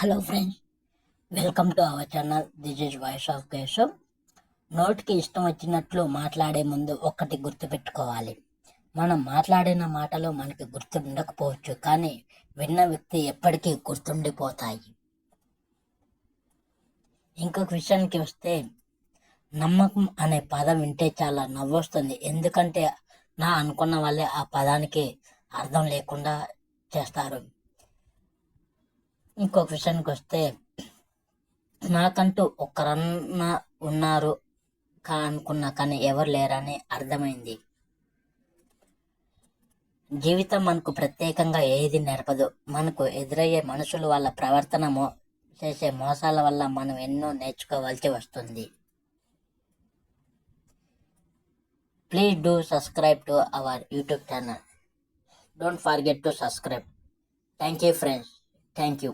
Hello friends welcome to our channel this is voice of Keshav నోటికి ఇష్టం వచ్చినట్లు మాట్లాడే ముందు ఒక్కటి గుర్తుపెట్టుకోవాలి. మనం మాట్లాడిన మాటలు మనకి గుర్తుండకపోవచ్చు కానీ విన్న వ్యక్తి ఎప్పటికీ గుర్తుండిపోతాయి. ఇంకొక విషయానికి వస్తే నమ్మకం అనే పదం వింటే చాలా నవ్వొస్తుంది. ఎందుకంటే నా అనుకున్న వాళ్ళే ఆ పదానికి అర్థం లేకుండా చేస్తారు. ఇంకొక విషయానికి వస్తే నాకంటూ ఒక్కరన్నా ఉన్నారు కా అనుకున్నా కానీ ఎవరు లేరని అర్థమైంది. జీవితం మనకు ప్రత్యేకంగా ఏది నేర్పదు. మనకు ఎదురయ్యే మనుషులు వాళ్ళ ప్రవర్తన మో చేసే మోసాల వల్ల మనం ఎన్నో నేర్చుకోవాల్సి వస్తుంది. Please do subscribe to our YouTube channel don't forget to subscribe thank you friends thank you